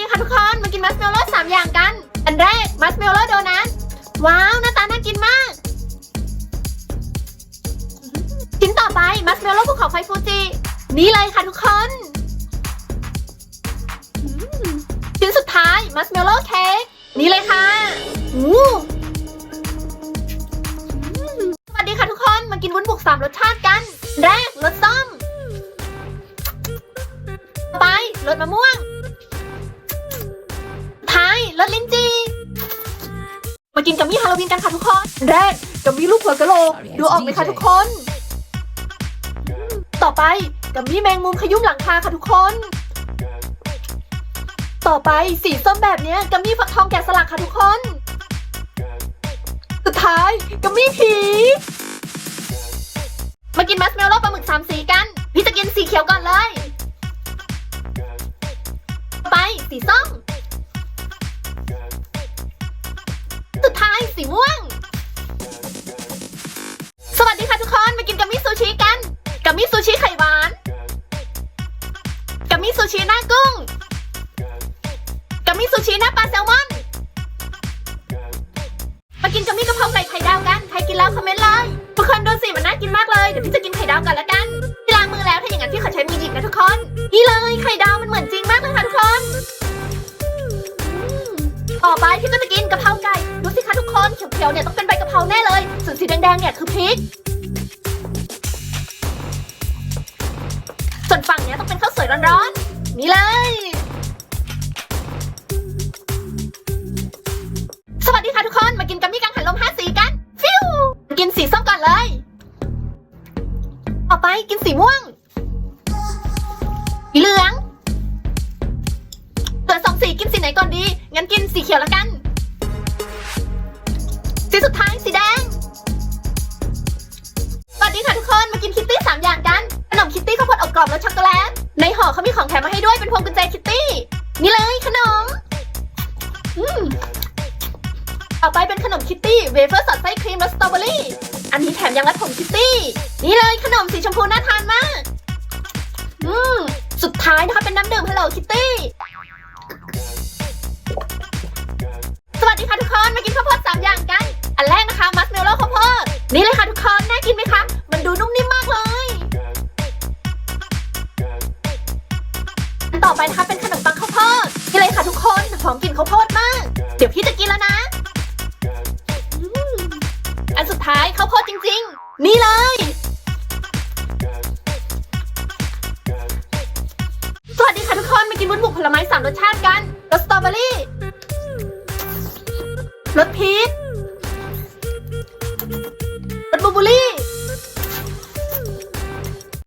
ดีค่ะทุกคน มากินมัสเมลโล่สามอย่างกัน อันแรกมัสเมลโล่โดนัท ว้าวหน้าตาน่ากินมาก ชิ้นต่อไปมัสเมลโล่ภูเขาไฟฟูจิ นี่เลยค่ะทุกคน ชิ้นสุดท้ายมัสเมลโล่เค้ก นี่เลยค่ะอู้สวัสดีค่ะทุกคน มากินวุ้นบุกสามรสชาติกัน แรกรสส้ม ไปรสมะม่วง รสลิ้นจีมากินกัมมี่ฮาโลวีนกันค่ะทุกคนแรกกัมมี่ลูกหัวกะโหลกดูออกไหมคะทุกคน ต่อไปกัมมี่แมงมุมขยุ่มหลังคาค่ะทุกคน ต่อไปสีส้มแบบเนี้ยกัมมี่ฟักทองแกะสลักค่ะทุกคน สุดท้ายกัมมี่ผีมากินมัสเมลโล่ปลาหมึกสามสีกัน พี่จะกินสีเขียวก่อนเลยต่อไปสีส้ม สีม่วง สวัสดีค่ะทุกคน มากินกัมมี่ซูชิกันกัมมี่ซูชิไข่หวานกัมมี่ซูชิหน้ากุ้งกัมมี่ซูชิหน้าปลาแซลมอน มากินกัมมี่กะเพราไก่ไข่ดาวกัน ใครกินแล้วคอมเมนต์เลยทุกคนดูสิมันน่ากินมากเลย เดี๋ยวพี่จะกินไข่ดาวกันละกันพี่ล้างมือแล้วถ้าอย่างนั้นพี่ขอใช้มือหยิบนะทุกคน นี่เลยไข่ดาวมันเหมือนจริงมากเลยค่ะทุกคน ต่อไปพี่ก็จะกินกะเพราไก่ดู สิคะทุกคนเขียวๆเนี่ยต้องเป็นใบกะเพราแน่เลย ส่วนสีแดงๆเนี่ยคือพริก ส่วนฝั่งเนี้ยต้องเป็นข้าวสวยร้อนๆนี่เลย สวัสดีค่ะทุกคนมากินกัมมี่กังหันลมห้าสีกัน ฟิวกินสีส้มก่อนเลย ต่อไปกินสีม่วงสีเหลืองเหลือสองสีกินสีไหนก่อนดี งั้นกินสีเขียวแล้วกัน รอบรสช็อกโกแลต ในห่อเขามีของแถมมาให้ด้วยเป็นพวงกุญแจคิตตี้ นี่เลยขนม อืมต่อไปเป็นขนมคิตตี้เวเฟอร์สอดไส้ครีมรสสตรอเบอรี่ อันนี้แถมยังรัดผมคิตตี้ นี่เลยขนมสีชมพูน่าทานมาก อืม สุดท้ายนะคะเป็นน้ำดื่ม Hello Kitty อันต่อไปนะคะเป็นขนมปังข้าวโพดนี่เลยค่ะทุกคนหอมกลิ่นข้าวโพดมาก เดี๋ยวพี่จะกินแล้วนะอืมอันสุดท้ายข้าวโพดจริง ๆ นี่เลย สวัสดีค่ะทุกคนมากินวุ้นบุกผลไม้สามรสชาติกันรสสตรอเบอรี่รสพี